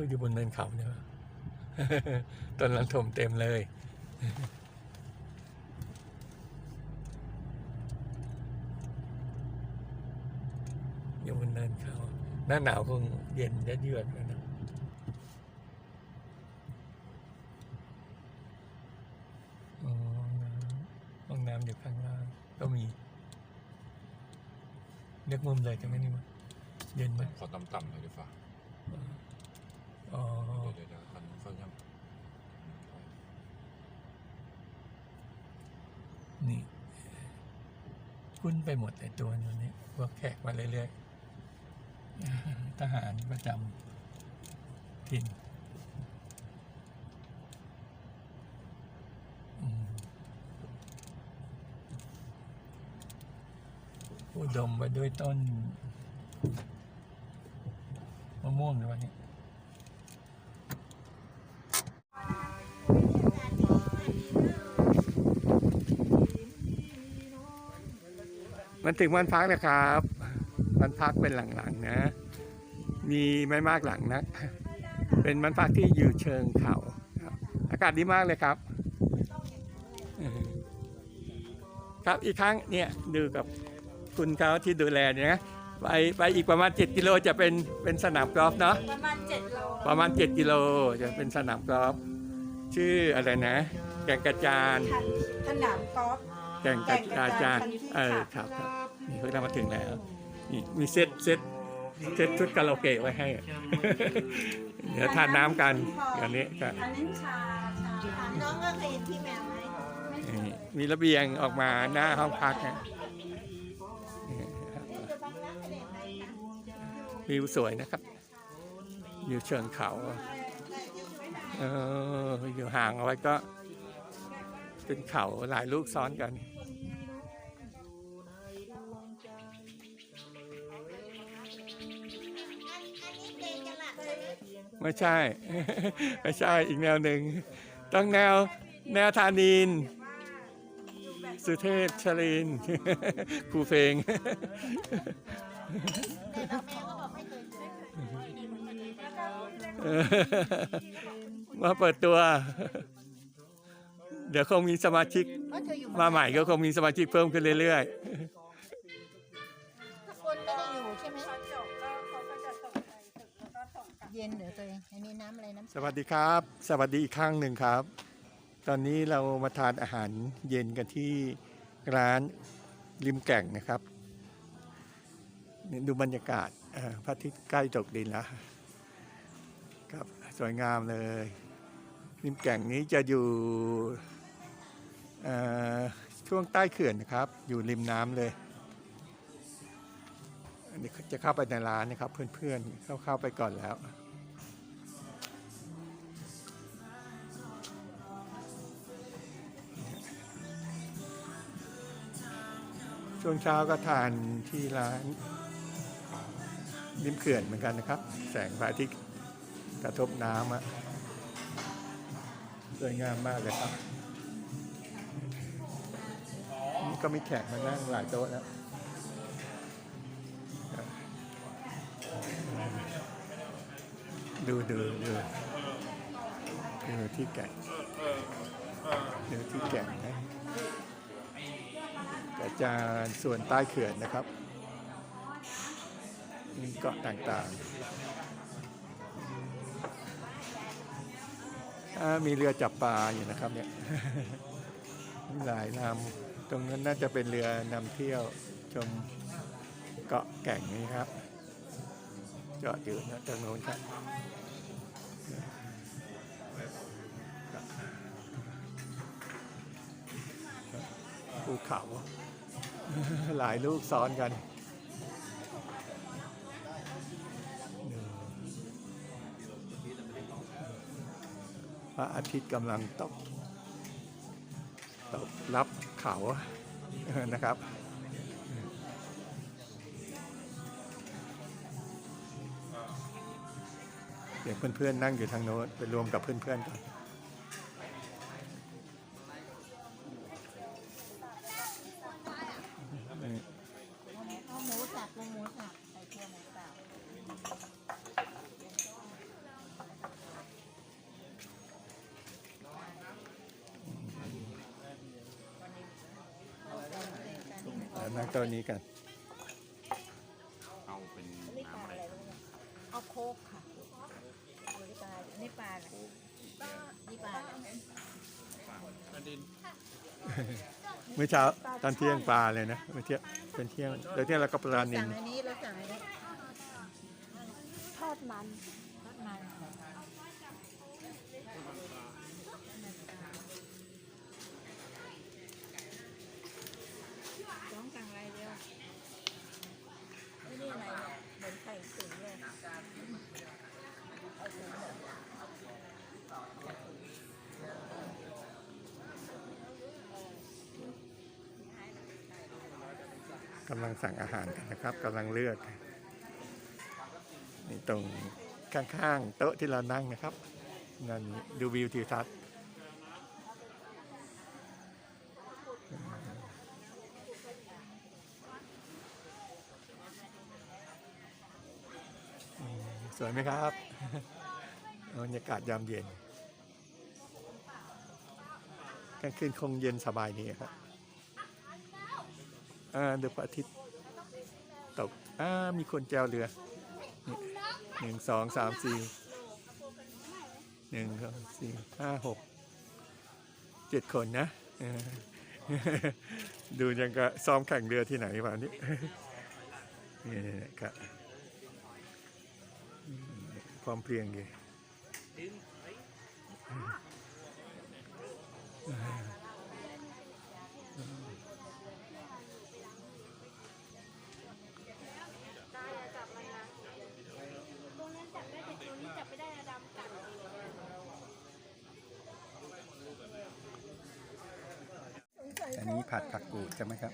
ออยู่บนเนินเขาเนี่ยต้นลันทมเต็มเลย อยู่บนเนินเขา หน้าหนาวคงเย็นยัดเยือกเลยนะอ๋อน้ำห้องน้ำอยู่ข้างล่าง ก็มีเลือกมุมเลยจะไหมนี่มั้ยเย็นไหมขอต่ำๆหน่อยดีกว่า อ๋อ เดี๋ยวเดี๋ยวมันเขายังนี่คุ้นไปหมดไอ้ตัวนี้พวกแขกมาเรื่อยๆทหารประจำถิ่นอืมอุดมไปด้วยต้นมะม่วงในวันนี้ มันถึงวันพักนะครับ วันพักเป็นหลังๆนะ มีไม่มากหลังนะเป็นวันพักที่อยู่เชิงเขาครับอากาศดีมากเลยครับเออครับอีกครั้งเนี่ยดูกับคุณเขาที่ดูแลเนี่ยนะไปไปอีกประมาณ 7 กิโลจะเป็นเป็นสนามกอล์ฟเนาะประมาณเจ็ดโลประมาณ 7 กิโลจะเป็นสนามกอล์ฟชื่ออะไรนะ แก่งกระจานทันสนามกอล์ฟ แก่งกระจานแก่งกระจานทันทีเออค่ะครับครับนี่เพิ่งได้มาถึงแล้วนี่มีเซตเซตเซตชุดคาราโอเกะไว้ให้ เดี๋ยวทานน้ำกันอย่างนี้ก็อันนี้ชาชาน้องก็เคยเห็นพี่แมวไหมนี่มีระเบียงออกมาหน้าห้องพักนะนี่ครับจะบังรักเด็กไหมคะวิวสวยนะครับอยู่เชิงเขา เอออยู่ห่างเอาไว้ก็ เป็นเขาหลายลูกซ้อนกัน ไม่ใช่ ไม่ใช่อีกแนวหนึ่งต้องแนวแนวธานิน สุเทพชลินครูเพลงมาเปิดตัว เดี๋ยวคงมีสมาชิกเพราะเธออยู่มาใหม่ก็คงมีสมาชิกเพิ่มขึ้นเรื่อยถ้าคนไม่ได้อยู่ใช่ไหมเขาจบก็เขาก็จะส่งไปถึงแล้วก็ส่งกลับเย็นเหรอตัวเองอันนี้น้ำอะไรน้ำๆ สวัสดีครับ สวัสดีอีกครั้งหนึ่งครับ ตอนนี้เรามาทานอาหารเย็นกันที่ร้านริมแก่งนะครับนี่ดูบรรยากาศเอ่อพระอาทิตย์ใกล้ตกดินแล้วครับสวยงามเลย ริมแก่งนี้จะอยู่เอ่อ ช่วงใต้เขื่อนนะครับ อยู่ริมน้ำเลยจะเข้าไปในร้านนะครับ เพื่อนๆเข้าเข้าไปก่อนแล้วช่วงเช้าก็ทานที่ร้านริมเขื่อนเหมือนกันนะครับ แสงพระอาทิตย์กระทบน้ำอะสวยงามมากเลยครับ ก็มีแขกมานั่งหลายโต๊ะแล้วดูดูดูดูที่แก่งดูที่แก่งนะอาจารย์ส่วนใต้เขื่อนนะครับมีเกาะต่างๆ มีเรือจับปลาอยู่นะครับเนี่ยหลายลำ ตรงนั้นน่าจะเป็นเรือนำเที่ยวชมเกาะแก่งนี้ครับ จอดอยู่นะตรงโน้นครับภูเขา หลายลูกซ้อนกันพระอาทิตย์กำลังตก รับเขานะครับเดี๋ยวเพื่อนๆนั่งอยู่ทางโน้นไปรวมกับเพื่อนๆก่อน นั่งโตัวนี้กัน เอาเป็นน้ำอะไรรู้ไหมเอาโคกค่ะดูนี่ปลานี่ปลาอะไรนี่ปลาอะไรเมื่อเช้าตอนเที่ยงปลาเลยนะเมื่อเที่ยงเป็นเที่ยงแล้วเที่ยงเราก็ปลานิสั่นงอันนี้แล้วสั่งอันนี้ทอดมันสองสั่งอะไรเดียวนี่อะไรเนี่ยเหมือนไข่ตุ๋นเลยเอาตุ๋นเหรอ กำลังสั่งอาหารกันนะครับกำลังเลือกนี่ตรงข้างๆโต๊ะที่เรานั่งนะครับนั่นดูวิวทิวทัศน์สวยไหมครับบรรยากาศยามเย็นกลางคืนคงเย็นสบายดีครับ อ่าดูพระอาทิตย์ตกอ่ามีคนแจวเรือนี่หนึ่งสองสามสี่หนึ่งสองสี่ห้าหกเจ็ดคนนะดูยังก็ซ้อมแข่งเรือที่ไหนวะนี่นี่ครับความเพียงดี ผัดผักกูดใช่ไหมครับ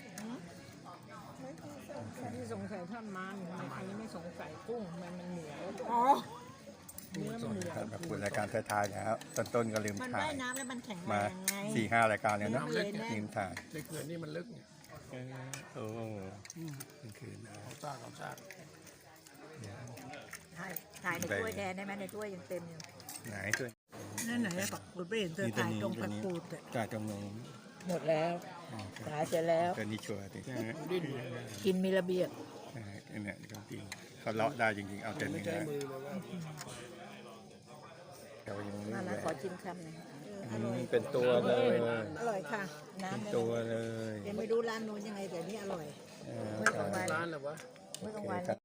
ที่สงสัยท่อนมันทำไมอันนี้ไม่สงสัยกุ้งมันมันเหนียวอ๋อเนื้อมันเหนียวผัดผักกูดรายการท้ายๆนะครับต้นต้นๆก็ลืมมันถ่าว่าย ยน้ำแล้วมันแข็งแรมางไง สี่ห้ารายการแล้วเนอะน้ำเลยแน่ลืมถ่ายในเขื่อนนี่มันลึกเนี่ยเออโอ้กลางคืนนะเขาสร้างเขาสร้างถ่ายถ่ายในถ้วยแทนได้ไหมในถ้วยยังเต็มอยู่ไหนช่วยนั่นไหนปักปูดไปเห็นเธอถ่ายตรงปักปูดอะจ่ายตรงนู้น หมดแล้วอ่าครับถ่ายเสร็จแล้วตัวนี้ชัวร์ดิดิ้นกินมีระเบียบอ่าอันเนี้ยจริงๆเขาเลาะได้จริงๆ เอาแต่ไม่เนื้อใช้มือเลยว่าเรายังไม่มานะได้ขอชิมคำหน่อยเออออืร่อมยเป็นตัวเลย อร่อยค่ะเป็นน้ำเนี่ยตัวเลยยังไม่รู้ร้านนู้นยังไงแต่นี่อร่อยอ่าเมื่อกลางวันร้านเหรอวะเมื่อกลางวันครับ